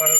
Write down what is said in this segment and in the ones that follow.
আমি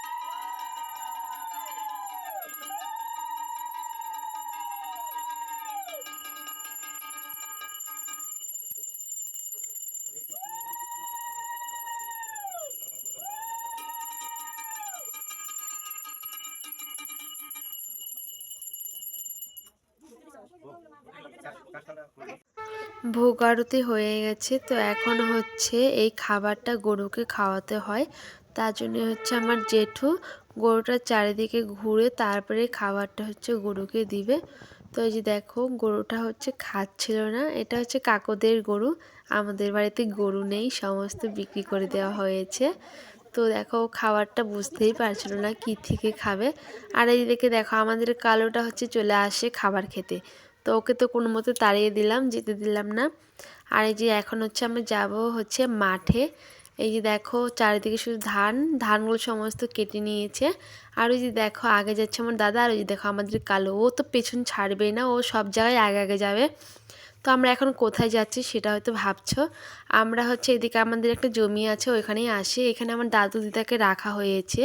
ভোগ আরতি হয়ে গেছে। তো এখন হচ্ছে এই খাবারটা গরুকে খাওয়াতে হয়। তার জন্য হচ্ছে আমার জেঠু গরুটার চারিদিকে ঘুরে তারপরে খাবারটা হচ্ছে গরুকে দিবে। তো এই যে দেখো, গরুটা হচ্ছে খাচ্ছিল না। এটা হচ্ছে কাকদের গরু। আমাদের বাড়িতে গরু নেই, সমস্ত বিক্রি করে দেওয়া হয়েছে। তো দেখো খাবারটা বুঝতেই পারছিল না কি থেকে খাবে। আর এইদিকে দেখো, আমাদের কালোটা হচ্ছে চলে আসে খাবার খেতে। তো ওকে তো কোনো মতো তাড়িয়ে দিলাম, যেতে দিলাম না। আর এই যে এখন হচ্ছে আমরা যাব হচ্ছে মাঠে। এই যে দেখো চারিদিকে শুধু ধান, ধানগুলো সমস্ত কেটে নিয়েছে। আর ওই যে দেখো আগে যাচ্ছে আমার দাদা, আর ওই যে দেখো আমাদের কালো। ও তো পেছন ছাড়বেই না, ও সব জায়গায় আগে আগে যাবে। তো আমরা এখন কোথায় যাচ্ছি সেটা হয়তো ভাবছ। আমরা হচ্ছে এদিকে আমাদের একটা জমি আছে, ওইখানেই আসি। এখানে আমার দাদু দিদাকে রাখা হয়েছে।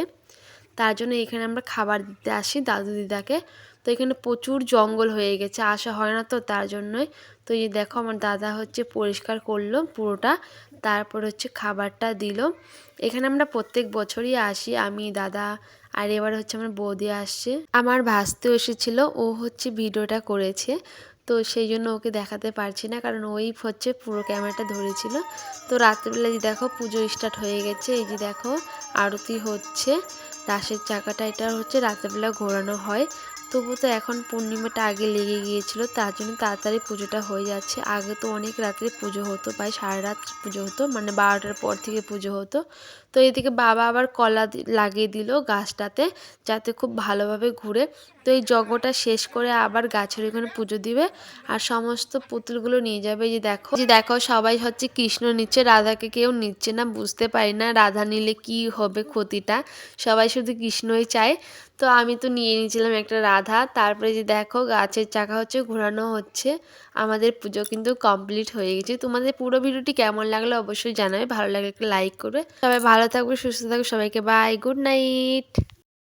তার জন্য এখানে আমরা খাবার দিতে আসি দাদু দিদাকে। তো এখানে প্রচুর জঙ্গল হয়ে গেছে, আসা হয় না তো তার জন্যই। তো এই দেখো আমার দাদা হচ্ছে পরিষ্কার করল পুরোটা, তারপর হচ্ছে খাবারটা দিল। এখানে আমরা প্রত্যেক বছরই আসি, আমি, দাদা আর এবার হচ্ছে আমার বৌদি আসছে। আমার ভাসতেও এসেছিল, ও হচ্ছে ভিডিওটা করেছে। তো সেই জন্য ওকে দেখাতে পারছি না। কারণ ওই হচ্ছে পুরো ক্যামেরাটা ধরেছিল। তো রাত্রিবেলা যে দেখো পুজো স্টার্ট হয়ে গেছে, এই যে দেখো আরতি হচ্ছে। রাসের চাকাটা, এটা হচ্ছে রাত্রেবেলা ঘোরানো হয়। তবু তো এখন পূর্ণিমাটা আগে লেগে গিয়েছিল, তার জন্য তাড়াতাড়ি পুজোটা হয়ে যাচ্ছে। আগে তো অনেক রাত্রে পুজো হতো, প্রায় সারা রাত পুজো হতো মানে বারোটার পর থেকে পুজো হতো। তো এদিকে বাবা আবার কলা লাগিয়ে দিল গাছটাতে, যাতে খুব ভালোভাবে ঘুরে। তো এই যজ্ঞটা শেষ করে আবার গাছের ওখানে পুজো দিবে আর সমস্ত পুতুলগুলো নিয়ে যাবে। যে দেখো যে দেখো, সবাই হচ্ছে কৃষ্ণ নিচ্ছে, রাধাকে কেউ নিচ্ছে না, বুঝতে পারি না রাধা নিলে কি হবে ক্ষতিটা। সবাই শুধু কৃষ্ণই চায়। তো আমি তো নিয়ে নিয়েছিলাম একটা রাধা, তারপরে যে দেখো গাছের চাকা হচ্ছে, ঘোরানো হচ্ছে, আমাদের পুজো কিন্তু কমপ্লিট হয়ে গেছে। তোমাদের পুরো ভিডিওটি কেমন লাগল অবশ্যই জানাবে, ভালো লাগলে একটা লাইক করবে। সবাই ভালো থাকবে, সুস্থ থাকবে, সবাইকে বাই গুড নাইট